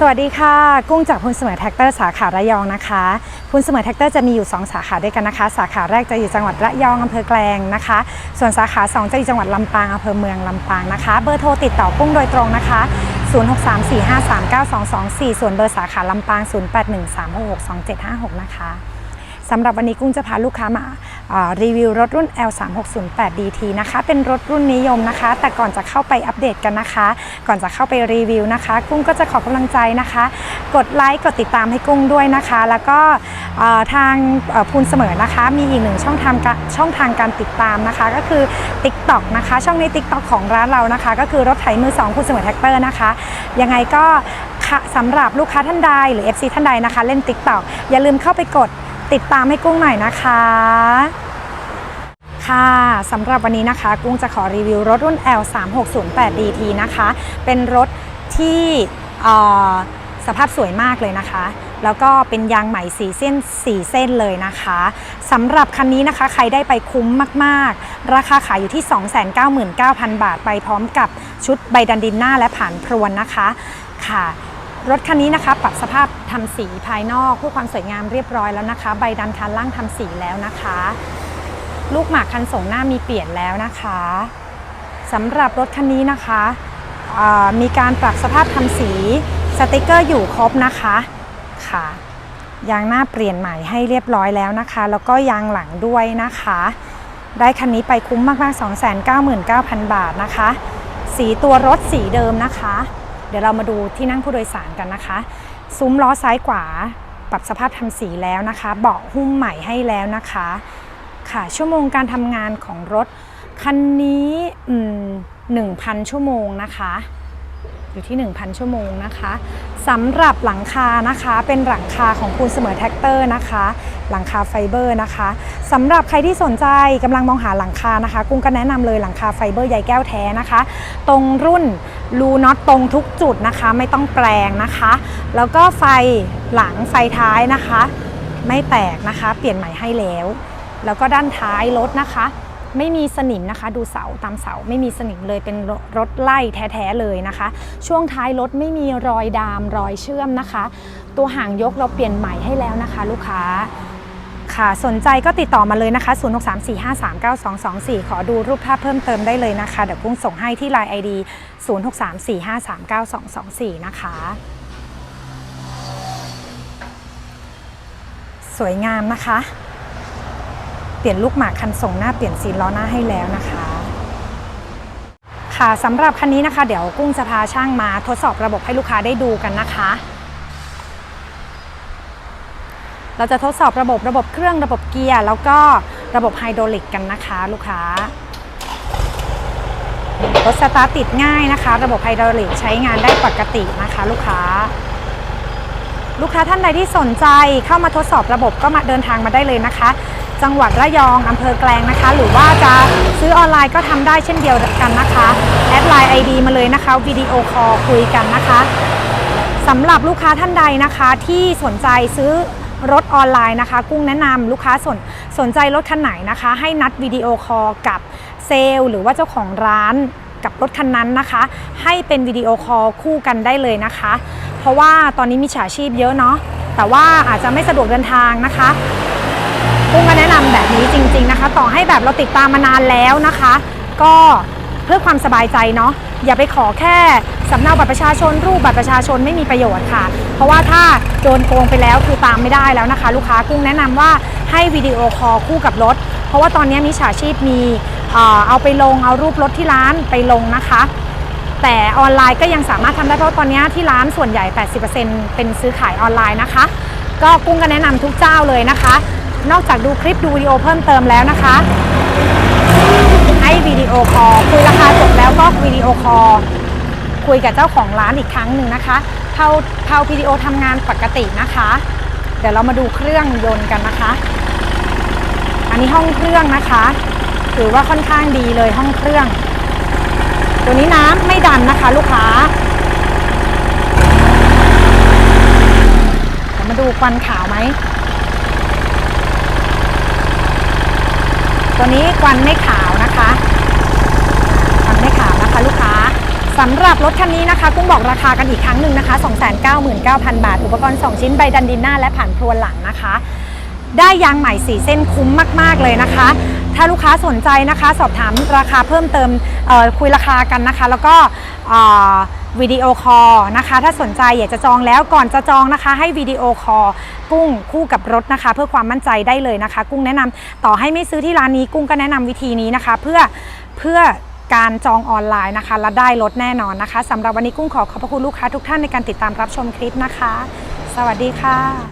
สวัสดีค่ะ กุ้งจากพุนเสมอแท็กเตอร์สาขาระยองนะคะพุนเสมอแท็กเตอร์จะมีอยู่ 2 สาขาด้วยกันนะคะ สาขาแรกจะอยู่จังหวัดระยองอำเภอแกลงนะคะ ส่วนสาขา 2 จะอยู่จังหวัดลำปางอำเภอเมืองลำปางนะคะ เบอร์โทรติดต่อกุ้งโดยตรงนะคะ 0634539224 ส่วนเบอร์สาขาลำปาง 0813662756 นะคะสำหรับวันนี้กุ้งจะพาลูกค้ามาอ่า รีวิวรถรุ่น L3608DT นะคะ เป็นรถรุ่นนิยมนะคะ แต่ก่อนจะเข้าไปอัปเดตกันนะคะ ก่อนจะเข้าไปรีวิวนะคะ กุ้งก็จะขอกำลังใจนะคะ กดไลค์กดติดตามให้กุ้งด้วยนะคะ แล้วก็ทางพูนเสมอนะคะ มีอีกหนึ่งช่องทางกะช่องทางการติดตามนะคะ ก็คือ TikTok นะคะ ช่องใน TikTok ของร้านเรานะคะ ก็คือรถไถมือสองพูนเสมอแท็กเตอร์นะคะยังไงก็สำหรับลูกค้าท่านใดหรือ FC ท่านใดนะคะ เล่น TikTok อย่าลืมเข้าไปกด ติดตามให้กุ้งหน่อยนะคะ ค่ะสำหรับวันนี้นะคะ กุ้งจะขอรีวิวรถรุ่น L3608DT นะคะ เป็นรถที่สภาพสวยมากเลยนะคะ แล้วก็เป็นยางใหม่สีเส้นสีเส้นเลยนะคะสำหรับคันนี้นะคะ ใครได้ไปคุ้มมากๆ ราคาขายอยู่ที่ 299,000 บาท ไปพร้อมกับชุดใบดันดินหน้าและผ่านพรวนนะคะค่ะ รถคันนี้นะคะปรับสภาพทำสีภายนอกเพื่อความสวยงามเรียบร้อยแล้วนะคะ ใบดันคันล่างทำสีแล้วนะคะ ลูกหมากคันส่งหน้ามีเปลี่ยนแล้วนะคะสำหรับรถคันนี้นะคะมีการปรับสภาพทำสีสติกเกอร์อยู่ครบนะคะค่ะยางหน้าเปลี่ยนใหม่ให้เรียบร้อยแล้วนะคะ แล้วก็ยางหลังด้วยนะคะ ได้คันนี้ไปคุ้มมากๆ 299,000 บาทนะคะ สีตัวรถสีเดิมนะคะ ดี๋ยวเรามาดูที่นั่งผู้โดยสารกันนะคะ ซุ้มล้อซ้ายขวา ปรับสภาพทำสีแล้วนะคะ เบาะหุ้มใหม่ให้แล้วนะคะ ค่ะ ชั่วโมงการทำงานของรถคันนี้อืม1,000ชั่วโมงนะคะ อยู่ที่ 1,000 ชั่วโมงนะคะสำหรับหลังคานะคะเป็นหลังคาของคูณเสมอแท็กเตอร์นะคะ หลังคาไฟเบอร์นะคะสำหรับใครที่สนใจกำลังมองหาหลังคานะคะ กุ้งก็แนะนำเลยหลังคาไฟเบอร์ใยแก้วแท้นะคะ ตรงรุ่นรูน็อตตรงทุกจุดนะคะ ไม่ต้องแปลงนะคะ แล้วก็ไฟหลังไฟท้ายนะคะ ไม่แตกนะคะ เปลี่ยนใหม่ให้แล้ว แล้วก็ด้านท้ายรถนะคะ ไม่มีสนิมนะคะ ดูเสาตามเสาไม่มีสนิมเลยเป็นรถไล่แท้ๆเลยนะคะ ช่วงท้ายรถไม่มีรอยดามรอยเชื่อมนะคะ ตัวหางยกเราเปลี่ยนใหม่ให้แล้วนะคะ ลูกค้าค่ะสนใจก็ติดต่อมาเลยนะคะ 0634539224 ขอดูรูปภาพเพิ่มเติมได้เลยนะคะ เดี๋ยวกุ้งส่งให้ที่ Line ID 0634539224 นะคะ สวยงามนะคะ ปลี่ยนลูกหมากคันส่งหน้าเปลี่ยนซีนล้อหน้าให้แล้วนะคะค่ะสำหรับคันนี้นะคะ เดี๋ยวกุ้งจะพาช่างมาทดสอบระบบให้ลูกค้าได้ดูกันนะคะ เราจะทดสอบระบบระบบเครื่องระบบเกียร์แล้วก็ระบบไฮดรอลิกกันนะคะ ลูกค้ารถสตาร์ทติดง่ายนะคะ ระบบไฮดรอลิกใช้งานได้ปกตินะคะ ลูกค้า ลูกค้าท่านใดที่สนใจเข้ามาทดสอบระบบก็มาเดินทางมาได้เลยนะคะ จังหวัดระยองอำเภอแกลงนะคะ หรือว่าจะซื้อออนไลน์ก็ทำได้เช่นเดียวกันนะคะแอดไลน์ ID มาเลยนะคะวิดีโอคอลคุยกันนะคะสำหรับลูกค้าท่านใดนะคะที่สนใจซื้อรถออนไลน์นะคะ กุ้งแนะนำลูกค้าสนสนใจรถคันไหนนะคะ ให้นัดวิดีโอคอลกับเซลล์หรือว่าเจ้าของร้านกับรถคันนั้นนะคะ ให้เป็นวิดีโอคอลคู่กันได้เลยนะคะ เพราะว่าตอนนี้มีฉาชีพเยอะเนาะแต่ว่าอาจจะไม่สะดวกเดินทางนะคะกุ้งก็แนะนำแบบนี้จริง ๆนะคะ ต่อให้แบบเราติดตามมานานแล้วนะคะ ก็เพื่อความสบายใจเนาะอย่าไปขอแค่สำเนาบัตรประชาชน รูปบัตรประชาชนไม่มีประโยชน์ค่ะ เพราะว่าถ้าโดนโกงไปแล้วคือตามไม่ได้แล้วนะคะ ลูกค้ากุ้งแนะนำว่าให้วิดีโอคอลคู่กับรถ เพราะว่าตอนนี้มิจฉาชีพมีเอาไปลงเอารูปรถที่ร้านไปลงนะคะ แต่ออนไลน์ก็ยังสามารถทำได้เพราะตอนนี้ที่ร้านส่วนใหญ่ 80%เป็นซื้อขายออนไลน์นะคะ ก็กุ้งก็แนะนำทุกเจ้าเลยนะคะ นอกจากดูคลิปดูวิดีโอเพิ่มเติมแล้วนะคะ ให้วิดีโอคอลคุยราคาจบแล้วก็วิดีโอคอลคุยกับเจ้าของร้านอีกครั้งหนึ่งนะคะเผาเผาวิดีโอทำงานปกตินะคะ เดี๋ยวเรามาดูเครื่องยนต์กันนะคะ อันนี้ห้องเครื่องนะคะ ถือว่าค่อนข้างดีเลยห้องเครื่อง ตัวนี้น้ำไม่ดันนะคะลูกค้าเดี๋ยวมาดูควันขาวไหม ตัวนี้ควันไม่ขาวนะคะควันไม่ขาวนะคะลูกค้าสำหรับรถคันนี้นะคะกุ้งบอกราคากันอีกครั้งหนึ่งนะคะ 299,000 บาท อุปกรณ์ 2 ชิ้นใบดันดินหน้าและผ่านพรวนหลังนะคะ ได้ยางใหม่4เส้นคุ้มมาก ๆ เลยนะคะ ถ้าลูกค้าสนใจนะคะ สอบถามราคาเพิ่มเติมคุยราคากันนะคะ แล้วก็วิดีโอคอลนะคะ ถ้าสนใจอยากจะจองแล้วก่อนจะจองนะคะ ให้วิดีโอคอลกุ้งคู่กับรถนะคะ เพื่อความมั่นใจได้เลยนะคะ กุ้งแนะนำต่อให้ไม่ซื้อที่ร้านนี้กุ้งก็แนะนำวิธีนี้นะคะ เพื่อเพื่อการจองออนไลน์นะคะและได้รถแน่นอนนะคะสำหรับวันนี้กุ้งขอขอบพระคุณลูกค้าทุกท่านในการติดตามรับชมคลิปนะคะ สวัสดีค่ะ